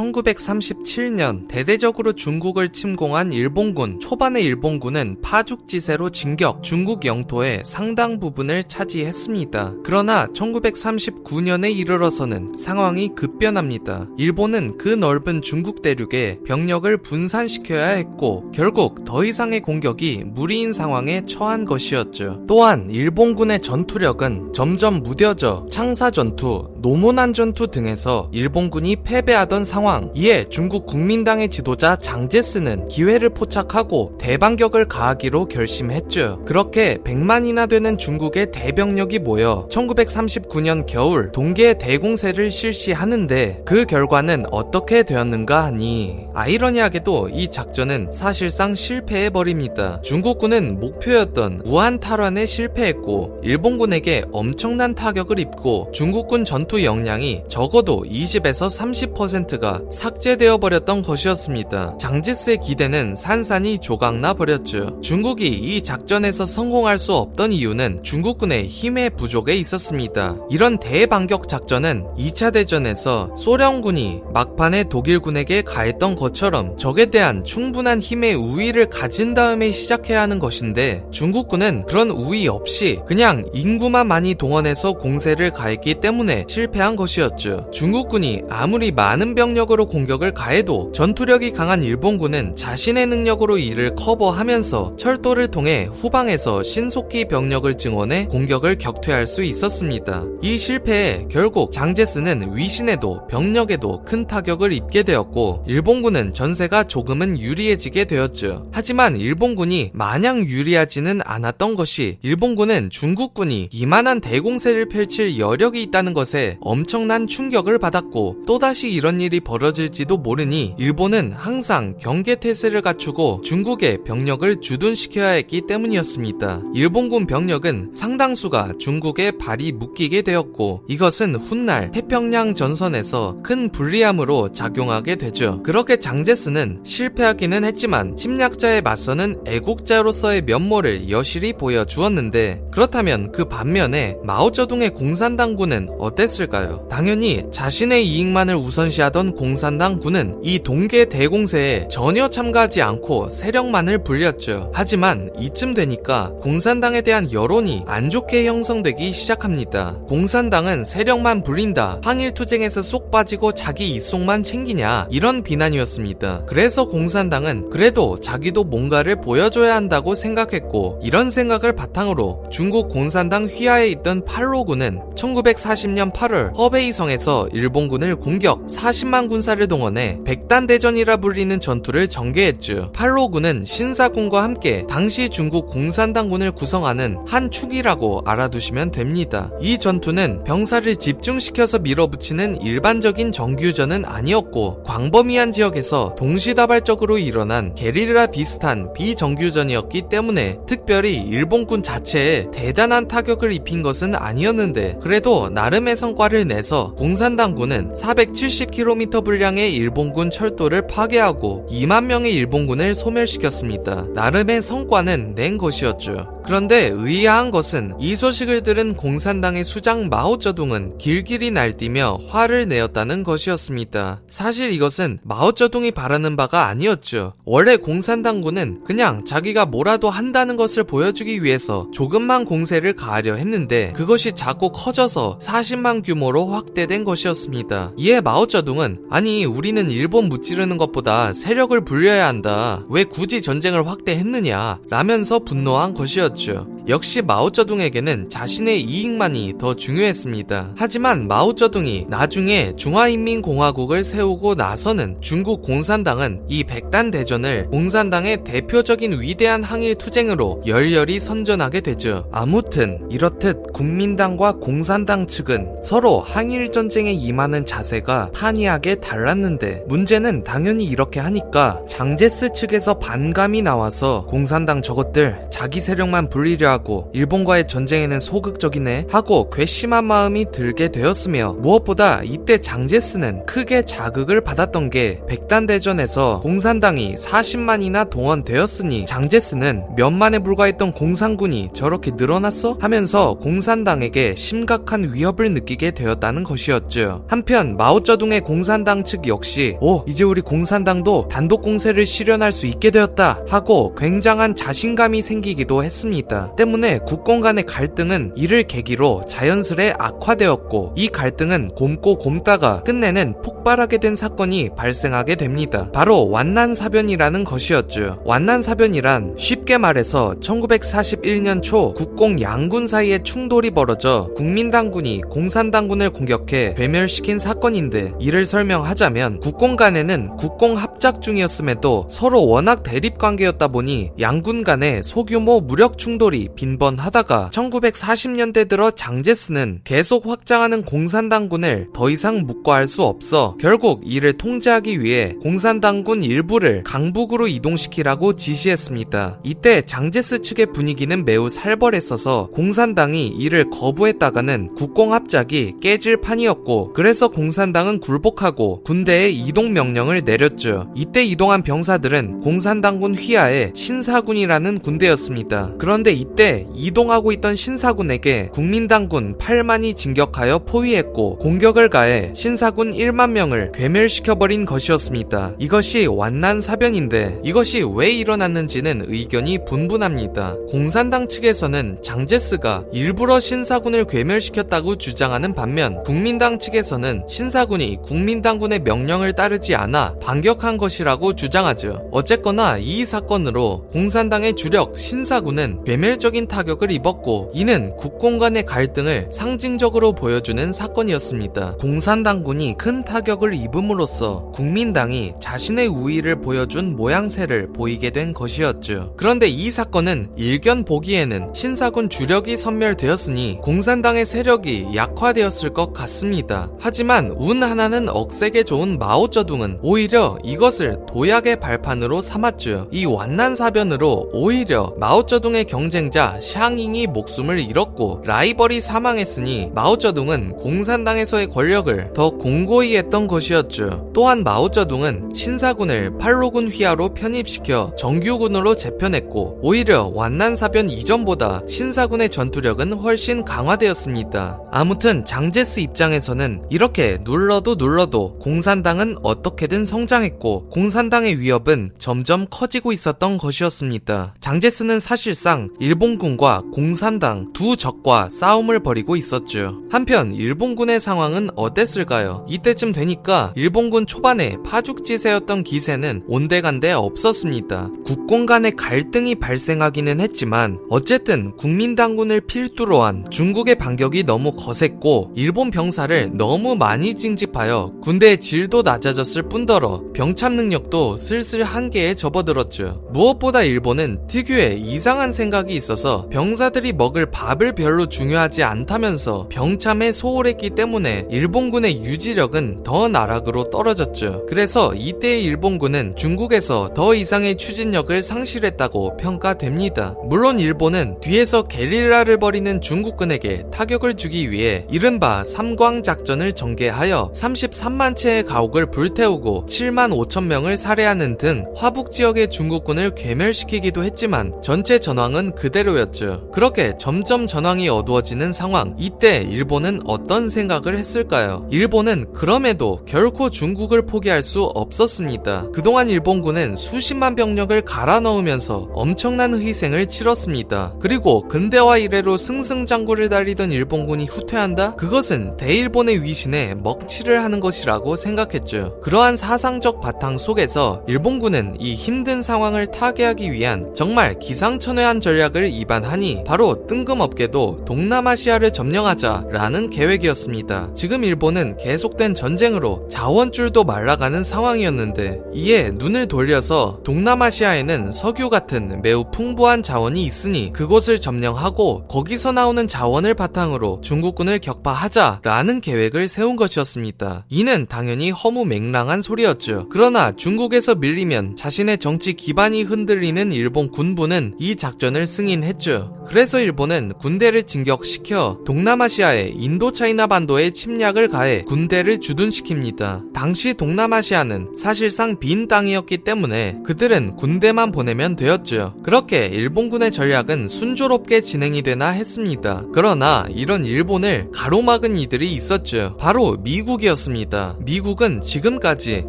1937년 대대적으로 중국을 침공한 일본군 초반의 일본군은 파죽지세로 진격 중국 영토의 상당 부분을 차지했습니다. 그러나 1939년에 이르러서는 상황이 급변합니다. 일본은 그 넓은 중국 대륙에 병력을 분산시켜야 했고 결국 더 이상의 공격이 무리인 상황에 처한 것이었죠. 또한 일본군의 전투력은 점점 무뎌져 창사 전투, 노무난 전투 등에서 일본군이 패배하던 상황. 이에 중국 국민당의 지도자 장제스는 기회를 포착하고 대반격을 가하기로 결심했죠. 그렇게 100만이나 되는 중국의 대병력이 모여 1939년 겨울 동계 대공세를 실시하는데 그 결과는 어떻게 되었는가 하니 아이러니하게도 이 작전은 사실상 실패해버립니다. 중국군은 목표였던 우한 탈환에 실패했고 일본군에게 엄청난 타격을 입고 중국군 전투 역량이 적어도 20에서 30%가 삭제되어 버렸던 것이었습니다. 장지스의 기대는 산산이 조각나 버렸죠. 중국이 이 작전에서 성공할 수 없던 이유는 중국군의 힘의 부족에 있었습니다. 이런 대반격 작전은 2차 대전에서 소련군이 막판에 독일군에게 가했던 것처럼 적에 대한 충분한 힘의 우위를 가진 다음에 시작해야 하는 것인데 중국군은 그런 우위 없이 그냥 인구만 많이 동원해서 공세를 가했기 때문에 실패한 것이었죠. 중국군이 아무리 많은 병력 으로 공격을 가해도 전투력이 강한 일본군은 자신의 능력으로 이를 커버하면서 철도를 통해 후방에서 신속히 병력을 증원해 공격을 격퇴할 수 있었습니다. 이 실패에 결국 장제스는 위신에도 병력에도 큰 타격을 입게 되었고 일본군은 전세가 조금은 유리해지게 되었죠. 하지만 일본군이 마냥 유리하지는 않았던 것이 일본군은 중국군이 이만한 대공세를 펼칠 여력이 있다는 것에 엄청난 충격을 받았고 또다시 이런 일이 벌어질지도 모르니 일본은 항상 경계태세를 갖추고 중국의 병력을 주둔시켜야 했기 때문이었습니다. 일본군 병력은 상당수가 중국에 발이 묶이게 되었고 이것은 훗날 태평양 전선에서 큰 불리함으로 작용하게 되죠. 그렇게 장제스는 실패하기는 했지만 침략자에 맞서는 애국자로서의 면모를 여실히 보여주었는데 그렇다면 그 반면에 마오쩌둥의 공산당군은 어땠을까요? 당연히 자신의 이익만을 우선시하던 공산당 군은 이 동계 대공세에 전혀 참가하지 않고 세력만을 불렸죠. 하지만 이쯤 되니까 공산당에 대한 여론이 안 좋게 형성되기 시작합니다. 공산당은 세력만 불린다. 항일투쟁에서 쏙 빠지고 자기 이속만 챙기냐. 이런 비난이었습니다. 그래서 공산당은 그래도 자기도 뭔가를 보여줘야 한다고 생각했고 이런 생각을 바탕으로 중국 공산당 휘하에 있던 팔로군은 1940년 8월 허베이성에서 일본군을 공격 40만 군사를 동원해 백단대전이라 불리는 전투를 전개했죠. 팔로군은 신사군과 함께 당시 중국 공산당군을 구성하는 한 축이라고 알아두시면 됩니다. 이 전투는 병사를 집중시켜서 밀어붙이는 일반적인 정규전은 아니었고 광범위한 지역에서 동시다발적으로 일어난 게릴라 비슷한 비정규전이었기 때문에 특별히 일본군 자체에 대단한 타격을 입힌 것은 아니었는데 그래도 나름의 성과를 내서 공산당군은 470km 분량의 일본군 철도를 파괴하고 2만 명의 일본군을 소멸시켰습니다. 나름의 성과는 낸 것이었죠. 그런데 의아한 것은 이 소식을 들은 공산당의 수장 마오쩌둥은 길길이 날뛰며 화를 내었다는 것이었습니다. 사실 이것은 마오쩌둥이 바라는 바가 아니었죠. 원래 공산당군은 그냥 자기가 뭐라도 한다는 것을 보여주기 위해서 조금만 공세를 가하려 했는데 그것이 자꾸 커져서 40만 규모로 확대된 것이었습니다. 이에 마오쩌둥은 아니 우리는 일본 무찌르는 것보다 세력을 불려야 한다. 왜 굳이 전쟁을 확대했느냐 라면서 분노한 것이었죠. Georgia。 역시 마오쩌둥에게는 자신의 이익만이 더 중요했습니다. 하지만 마오쩌둥이 나중에 중화인민공화국을 세우고 나서는 중국 공산당은 이 백단 대전을 공산당의 대표적인 위대한 항일 투쟁으로 열렬히 선전하게 되죠. 아무튼 이렇듯 국민당과 공산당 측은 서로 항일 전쟁에 임하는 자세가 판이하게 달랐는데 문제는 당연히 이렇게 하니까 장제스 측에서 반감이 나와서 공산당 저것들 자기 세력만 불리려 하고 하고 일본과의 전쟁에는 소극적이네 하고 괘씸한 마음이 들게 되었으며 무엇보다 이때 장제스는 크게 자극을 받았던 게 백단대전에서 공산당이 40만이나 동원되었으니 장제스는 몇 만에 불과했던 공산군이 저렇게 늘어났어? 하면서 공산당에게 심각한 위협을 느끼게 되었다는 것이었죠. 한편 마오쩌둥의 공산당 측 역시 오 이제 우리 공산당도 단독 공세를 실현할 수 있게 되었다 하고 굉장한 자신감이 생기기도 했습니다. 때문에 국공 간의 갈등은 이를 계기로 자연스레 악화되었고 이 갈등은 곰고 곰다가 끝내는 폭발하게 된 사건이 발생하게 됩니다. 바로 완난사변이라는 것이었죠. 완난사변이란 쉽게 말해서 1941년 초 국공 양군 사이에 충돌이 벌어져 국민당군이 공산당군을 공격해 괴멸시킨 사건인데 이를 설명하자면 국공 간에는 국공 합작 중이었음에도 서로 워낙 대립 관계였다 보니 양군 간의 소규모 무력 충돌이 빈번하다가 1940년대 들어 장제스는 계속 확장하는 공산당군을 더 이상 묵과할 수 없어 결국 이를 통제하기 위해 공산당군 일부를 강북으로 이동시키라고 지시했습니다. 이때 장제스 측의 분위기는 매우 살벌했어서 공산당이 이를 거부했다가는 국공 합작이 깨질 판이었고 그래서 공산당은 굴복하고 군대에 이동 명령을 내렸죠. 이때 이동한 병사들은 공산당군 휘하의 신사군이라는 군대였습니다. 그런데 이때 이동하고 있던 신사군에게 국민당군 8만이 진격하여 포위했고 공격을 가해 신사군 1만 명을 괴멸시켜버린 것이었습니다. 이것이 완난 사변인데 이것이 왜 일어났는지는 의견이 분분합니다. 공산당 측에서는 장제스가 일부러 신사군을 괴멸시켰다고 주장하는 반면 국민당 측에서는 신사군이 국민당군의 명령을 따르지 않아 반격한 것이라고 주장하죠. 어쨌거나 이 사건으로 공산당의 주력 신사군은 괴멸적 인 타격을 입었고 이는 국공 간의 갈등을 상징적으로 보여주는 사건이었습니다. 공산당군이 큰 타격을 입음으로써 국민당이 자신의 우위를 보여준 모양새를 보이게 된 것이었죠. 그런데 이 사건은 일견 보기에는 신사군 주력이 선멸되었으니 공산당의 세력이 약화되었을 것 같습니다. 하지만 운 하나는 억세게 좋은 마오쩌둥은 오히려 이것을 도약의 발판으로 삼았죠. 이 완난 사변으로 오히려 마오쩌둥의 경쟁자 샹잉이 목숨을 잃었고 라이벌이 사망했으니 마오쩌둥은 공산당에서의 권력을 더 공고히 했던 것이었죠. 또한 마오쩌둥은 신사군을 팔로군 휘하로 편입시켜 정규군으로 재편했고 오히려 완난사변 이전보다 신사군의 전투력은 훨씬 강화되었습니다. 아무튼 장제스 입장에서는 이렇게 눌러도 눌러도 공산당은 어떻게든 성장했고 공산당의 위협은 점점 커지고 있었던 것이었습니다. 장제스는 사실상 일본 군과 공산당 두 적과 싸움을 벌이고 있었죠. 한편 일본군의 상황은 어땠을까요? 이때쯤 되니까 일본군 초반에 파죽지세였던 기세는 온데간데 없었습니다. 국공 간의 갈등이 발생하기는 했지만 어쨌든 국민당군을 필두로 한 중국의 반격이 너무 거셌고 일본 병사를 너무 많이 징집하여 군대의 질도 낮아졌을 뿐더러 병참 능력도 슬슬 한계에 접어들었죠. 무엇보다 일본은 특유의 이상한 생각이 있 어서 병사들이 먹을 밥을 별로 중요하지 않다면서 병참에 소홀했기 때문에 일본군의 유지력은 더 나락으로 떨어졌죠. 그래서 이때의 일본군은 중국에서 더 이상의 추진력을 상실했다고 평가됩니다. 물론 일본은 뒤에서 게릴라를 벌이는 중국군에게 타격을 주기 위해 이른바 삼광 작전을 전개하여 33만 채의 가옥을 불태우고 7만 5천 명을 살해하는 등 화북 지역의 중국군을 괴멸시키기도 했지만 전체 전황은 그대로 였죠. 그렇게 점점 전황이 어두워지는 상황. 이때 일본은 어떤 생각을 했을까요? 일본은 그럼에도 결코 중국을 포기할 수 없었습니다. 그동안 일본군은 수십만 병력을 갈아 넣으면서 엄청난 희생을 치렀습니다. 그리고 근대화 이래로 승승장구를 달리던 일본군이 후퇴한다? 그것은 대일본의 위신에 먹칠을 하는 것이라고 생각했죠. 그러한 사상적 바탕 속에서 일본군은 이 힘든 상황을 타개하기 위한 정말 기상천외한 전략을 입안하니 바로 뜬금없게도 동남아시아를 점령하자라는 계획이었습니다. 지금 일본은 계속된 전쟁으로 자원줄도 말라가는 상황이었는데 이에 눈을 돌려서 동남아시아에는 석유 같은 매우 풍부한 자원이 있으니 그곳을 점령하고 거기서 나오는 자원을 바탕으로 중국군을 격파하자라는 계획을 세운 것이었습니다. 이는 당연히 허무 맹랑한 소리였죠. 그러나 중국에서 밀리면 자신의 정치 기반이 흔들리는 일본 군부는 이 작전을 승인 있긴 했죠. 그래서 일본은 군대를 진격시켜 동남아시아의 인도차이나 반도에 침략을 가해 군대를 주둔시킵니다. 당시 동남아시아는 사실상 빈 땅이었기 때문에 그들은 군대만 보내면 되었죠. 그렇게 일본군의 전략은 순조롭게 진행이 되나 했습니다. 그러나 이런 일본을 가로막은 이들이 있었죠. 바로 미국이었습니다. 미국은 지금까지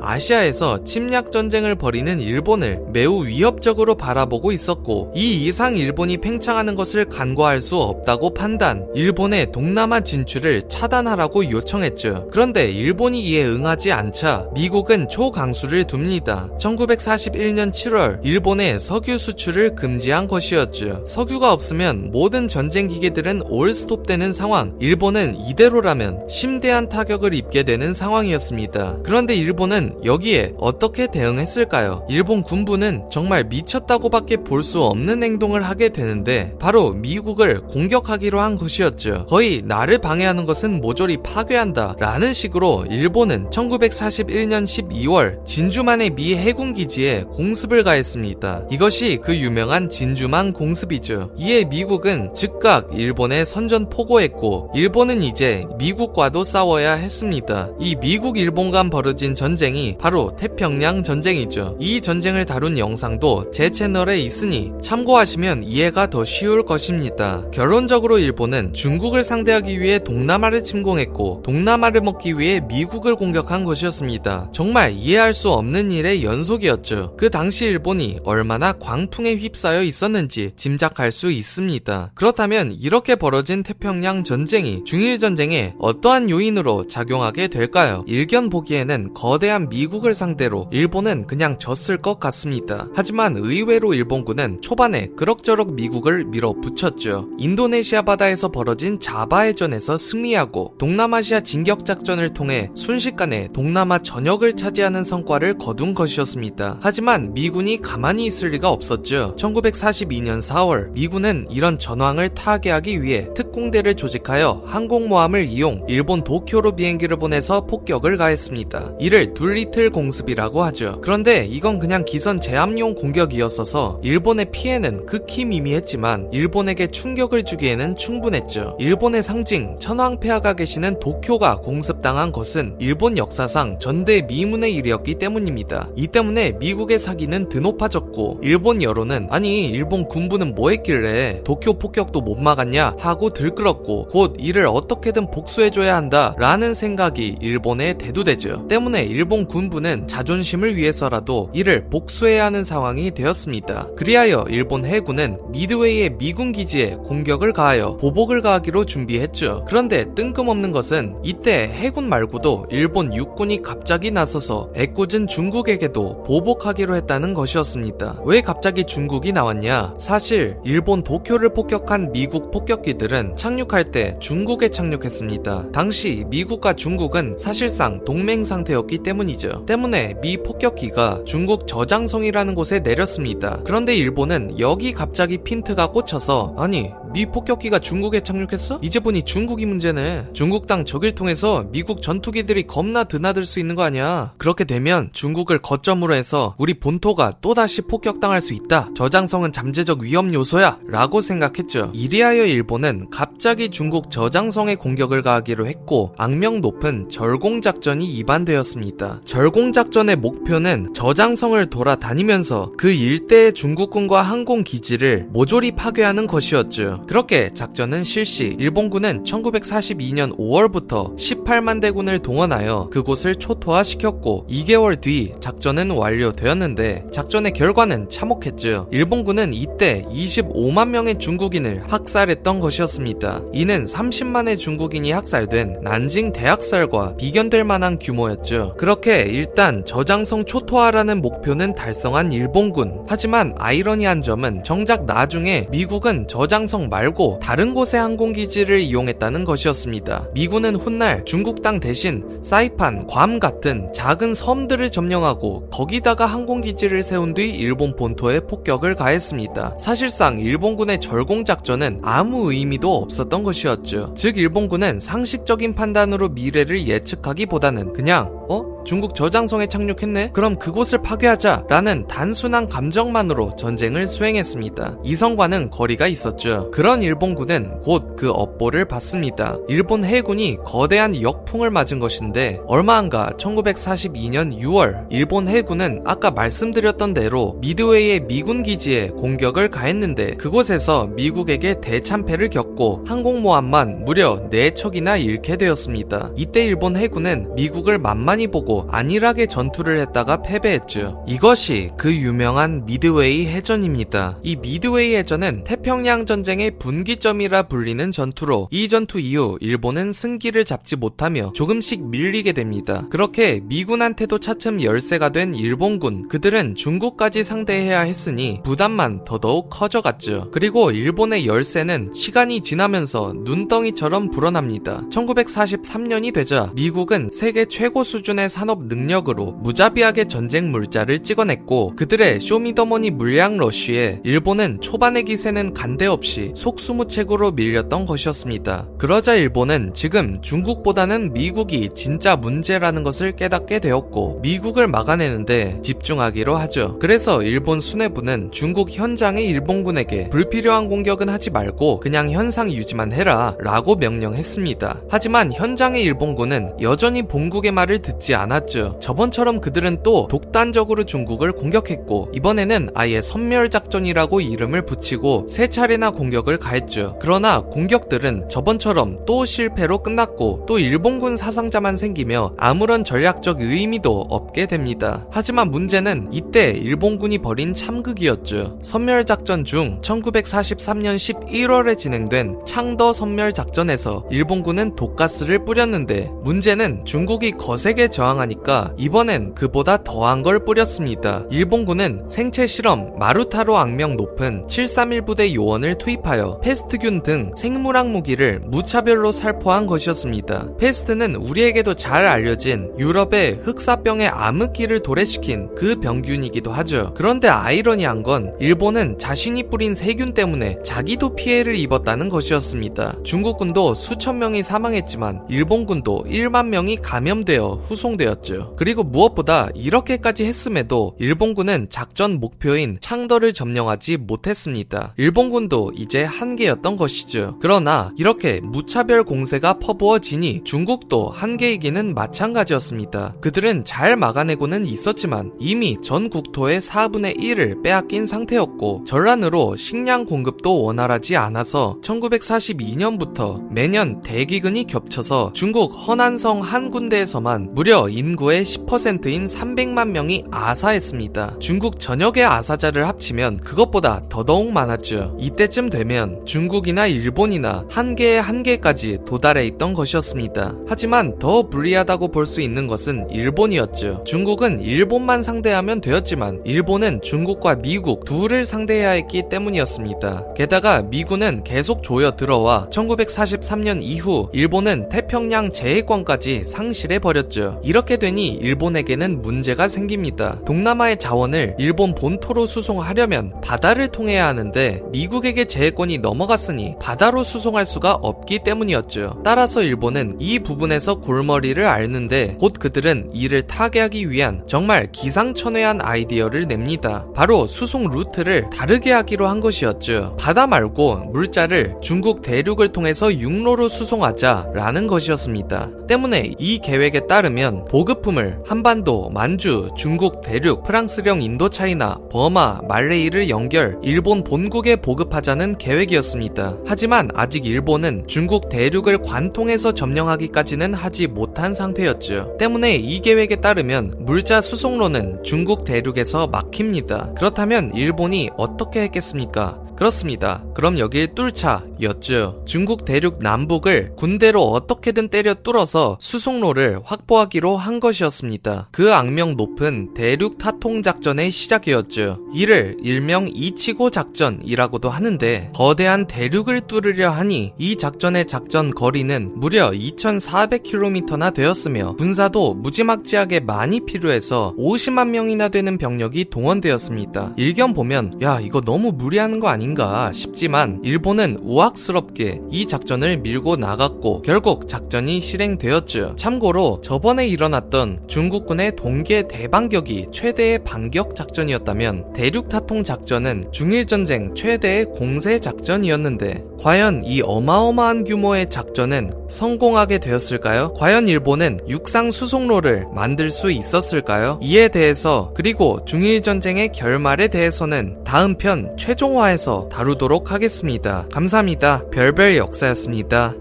아시아에서 침략 전쟁을 벌이는 일본을 매우 위협적으로 바라보고 있었고 이 이상 일본이 팽창하는 것을 간과할 수 없다고 판단, 일본의 동남아 진출을 차단하라고 요청했죠. 그런데 일본이 이에 응하지 않자 미국은 초강수를 둡니다. 1941년 7월 일본의 석유 수출을 금지한 것이었죠. 석유가 없으면 모든 전쟁 기계들은 올 스톱되는 상황. 일본은 이대로라면 심대한 타격을 입게 되는 상황이었습니다. 그런데 일본은 여기에 어떻게 대응했을까요? 일본 군부는 정말 미쳤다고밖에 볼 수 없는 행동을 하게 되는 데 바로 미국을 공격하기로 한 것이었죠. 거의 나를 방해하는 것은 모조리 파괴한다 라는 식으로 일본은 1941년 12월 진주만의 미 해군 기지에 공습을 가했습니다. 이것이 그 유명한 진주만 공습이죠. 이에 미국은 즉각 일본에 선전 포고했고 일본은 이제 미국과도 싸워야 했습니다. 이 미국 일본 간 벌어진 전쟁이 바로 태평양 전쟁이죠. 이 전쟁을 다룬 영상도 제 채널에 있으니 참고하시면 이해가 더 쉬울 것입니다. 결론적으로 일본은 중국을 상대하기 위해 동남아를 침공했고 동남아를 먹기 위해 미국을 공격한 것이었습니다. 정말 이해할 수 없는 일의 연속이었죠. 그 당시 일본이 얼마나 광풍에 휩싸여 있었는지 짐작할 수 있습니다. 그렇다면 이렇게 벌어진 태평양 전쟁이 중일 전쟁에 어떠한 요인으로 작용하게 될까요? 일견 보기에는 거대한 미국을 상대로 일본은 그냥 졌을 것 같습니다. 하지만 의외로 일본군은 초반에 그럭저럭 미국 을 밀어붙였죠. 인도네시아 바다에서 벌어진 자바 해전에서 승리하고 동남아시아 진격작전을 통해 순식간에 동남아 전역을 차지하는 성과를 거둔 것이었습니다. 하지만 미군이 가만히 있을 리가 없었죠. 1942년 4월 미군은 이런 전황을 타개하기 위해 특공대를 조직하여 항공모함을 이용 일본 도쿄로 비행기를 보내서 폭격을 가했습니다. 이를 둘리틀 공습이라고 하죠. 그런데 이건 그냥 기선 제압용 공격이었어서 일본의 피해는 극히 미미했 지만 일본에게 충격을 주기에는 충분했죠. 일본의 상징 천황폐하가 계시는 도쿄가 공습당한 것은 일본 역사상 전대 미문의 일이었기 때문입니다. 이 때문에 미국의 사기는 드높아졌고 일본 여론은 아니 일본 군부는 뭐 했길래 도쿄 폭격도 못 막았냐 하고 들끓었고 곧 이를 어떻게든 복수해줘야 한다 라는 생각이 일본에 대두되죠. 때문에 일본 군부는 자존심을 위해서라도 이를 복수해야 하는 상황이 되었습니다. 그리하여 일본 해군은 미 드웨이의 미군 기지에 공격을 가하여 보복을 가하기로 준비했죠. 그런데 뜬금없는 것은 이때 해군 말고도 일본 육군이 갑자기 나서서 애꿎은 중국에게도 보복하기로 했다는 것이었습니다. 왜 갑자기 중국이 나왔냐? 사실 일본 도쿄를 폭격한 미국 폭격기들은 착륙할 때 중국에 착륙했습니다. 당시 미국과 중국은 사실상 동맹 상태였기 때문이죠. 때문에 미 폭격기가 중국 저장성이라는 곳에 내렸습니다. 그런데 일본은 여기 갑자기 핀 트가 꽂혀서 아니 미 폭격기가 중국에 착륙했어? 이제 보니 중국이 문제네. 중국 땅 적을 통해서 미국 전투기들이 겁나 드나들 수 있는 거 아니야. 그렇게 되면 중국을 거점으로 해서 우리 본토가 또다시 폭격당할 수 있다. 저장성은 잠재적 위험 요소야. 라고 생각했죠. 이리하여 일본은 갑자기 중국 저장성에 공격을 가하기로 했고 악명 높은 절공작전이 입안되었습니다. 절공작전의 목표는 저장성을 돌아다니면서 그 일대의 중국군과 항공기지를 모조 리 파괴하는 것이었죠. 그렇게 작전은 실시. 일본군은 1942년 5월부터 18만 대군을 동원하여 그곳을 초토화시켰고 2개월 뒤 작전은 완료되었는데 작전의 결과는 참혹했죠. 일본군은 이때 25만 명의 중국인을 학살했던 것이었습니다. 이는 30만의 중국인이 학살된 난징 대학살과 비견될 만한 규모였죠. 그렇게 일단 저장성 초토화라는 목표는 달성한 일본군. 하지만 아이러니한 점은 정작 나중에 미국은 저장성 말고 다른 곳의 항공기지를 이용했다는 것이었습니다. 미군은 훗날 중국 땅 대신 사이판, 괌 같은 작은 섬들을 점령하고 거기다가 항공기지를 세운 뒤 일본 본토에 폭격을 가했습니다. 사실상 일본군의 절공작전은 아무 의미도 없었던 것이었죠. 즉 일본군은 상식적인 판단으로 미래를 예측하기보다는 그냥 어? 중국 저장성에 착륙했네? 그럼 그곳을 파괴하자! 라는 단순한 감정만으로 전쟁을 수행했습니다. 이성과는 거리가 있었죠. 그런 일본군은 곧 그 업보를 받습니다. 일본 해군이 거대한 역풍을 맞은 것인데 얼마 안가 1942년 6월 일본 해군은 아까 말씀드렸던 대로 미드웨이의 미군 기지에 공격을 가했는데 그곳에서 미국에게 대참패를 겪고 항공모함만 무려 4척이나 잃게 되었습니다. 이때 일본 해군은 미국을 만만히 보고 안일하게 전투를 했다가 패배했죠. 이것이 그 유명한 미드웨이 해전입니다. 이 미드웨이 해전은 태평양 전쟁의 분기점이라 불리는 전투로 이 전투 이후 일본은 승기를 잡지 못하며 조금씩 밀리게 됩니다. 그렇게 미군한테도 차츰 열세가 된 일본군 그들은 중국까지 상대해야 했으니 부담만 더더욱 커져갔죠. 그리고 일본의 열세는 시간이 지나면서 눈덩이처럼 불어납니다. 1943년이 되자 미국은 세계 최고 수준의 산업 능력으로 무자비하게 전쟁 물자를 찍어냈고 그들의 쇼미더머니 물량 러쉬에 일본은 초반의 기세는 간대 없이 속수무책으로 밀렸던 것이었습니다. 그러자 일본은 지금 중국보다는 미국이 진짜 문제라는 것을 깨닫게 되었고 미국을 막아내는데 집중하기로 하죠. 그래서 일본 수뇌부는 중국 현장의 일본군에게 불필요한 공격은 하지 말고 그냥 현상 유지만 해라 라고 명령했습니다. 하지만 현장의 일본군은 여전히 본국의 말을 듣지 않 았죠. 저번처럼 그들은 또 독단적으로 중국을 공격했고 이번에는 아예 선멸작전이라고 이름을 붙이고 세 차례나 공격을 가했죠. 그러나 공격들은 저번처럼 또 실패로 끝났고 또 일본군 사상자만 생기며 아무런 전략적 의미도 없게 됩니다. 하지만 문제는 이때 일본군이 벌인 참극이었죠. 선멸작전 중 1943년 11월에 진행된 창더 선멸작전에서 일본군은 독가스를 뿌렸는데 문제는 중국이 거세게 저항 하니까 이번엔 그보다 더한 걸 뿌렸습니다. 일본군은 생체 실험 마루타로 악명 높은 731 부대 요원을 투입하여 페스트균 등 생물학 무기를 무차별로 살포한 것이었습니다. 페스트는 우리에게도 잘 알려진 유럽의 흑사병의 암흑기를 도래시킨 그 병균이기도 하죠. 그런데 아이러니한 건 일본은 자신이 뿌린 세균 때문에 자기도 피해를 입었다는 것이었습니다. 중국군도 수천 명이 사망했지만 일본군도 1만 명이 감염되어 후송되었 죠. 그리고 무엇보다 이렇게까지 했음에도 일본군은 작전 목표인 창더를 점령하지 못했습니다. 일본군도 이제 한계였던 것이죠. 그러나 이렇게 무차별 공세가 퍼부어지니 중국도 한계이기는 마찬가지였습니다. 그들은 잘 막아내고는 있었지만 이미 전 국토의 4분의 1을 빼앗긴 상태였고 전란으로 식량 공급도 원활하지 않아서 1942년부터 매년 대기근이 겹쳐서 중국 허난성 한 군데에서만 무려 인구의 10%인 300만 명이 아사했습니다. 중국 전역의 아사자를 합치면 그것보다 더더욱 많았죠. 이때쯤 되면 중국이나 일본이나 한계의 한계까지 도달해 있던 것이었습니다. 하지만 더 불리하다고 볼 수 있는 것은 일본이었죠. 중국은 일본만 상대하면 되었지만 일본은 중국과 미국 둘을 상대해야 했기 때문이었습니다. 게다가 미군은 계속 조여 들어와 1943년 이후 일본은 태평양 제해권까지 상실해 버렸죠. 이렇게 되니 일본에게는 문제가 생깁니다. 동남아의 자원을 일본 본토로 수송하려면 바다를 통해야 하는데 미국에게 제해권이 넘어갔으니 바다로 수송할 수가 없기 때문이었죠. 따라서 일본은 이 부분에서 골머리를 앓는데 곧 그들은 이를 타개하기 위한 정말 기상천외한 아이디어를 냅니다. 바로 수송 루트를 다르게 하기로 한 것이었죠. 바다 말고 물자를 중국 대륙을 통해서 육로로 수송하자라는 것이었습니다. 때문에 이 계획에 따르면 보 급품을 한반도, 만주, 중국 대륙, 프랑스령 인도차이나, 버마, 말레이를 연결 일본 본국에 보급하자는 계획이었습니다. 하지만 아직 일본은 중국 대륙을 관통해서 점령하기까지는 하지 못한 상태였죠. 때문에 이 계획에 따르면 물자 수송로는 중국 대륙에서 막힙니다. 그렇다면 일본이 어떻게 했겠습니까? 그렇습니다. 그럼 여길 뚫자였죠. 중국 대륙 남북을 군대로 어떻게든 때려 뚫어서 수송로를 확보하기로 한 것이었습니다. 그 악명 높은 대륙 타통 작전의 시작이었죠. 이를 일명 이치고 작전이라고도 하는데 거대한 대륙을 뚫으려 하니 이 작전의 작전 거리는 무려 2,400km나 되었으며 군사도 무지막지하게 많이 필요해서 50만 명이나 되는 병력이 동원되었습니다. 일견 보면 야 이거 너무 무리하는 거 아닌가? 아닌가 싶지만 일본은 우악스럽게 이 작전을 밀고 나갔고 결국 작전이 실행되었죠. 참고로 저번에 일어났던 중국군의 동계 대반격이 최대의 반격 작전이었다면 대륙 타통 작전은 중일 전쟁 최대의 공세 작전이었는데 과연 이 어마어마한 규모의 작전은 성공하게 되었을까요? 과연 일본은 육상 수송로를 만들 수 있었을까요? 이에 대해서 그리고 중일 전쟁의 결말에 대해서는 다음 편 최종화에서 다루도록 하겠습니다. 감사합니다. 별별 역사였습니다.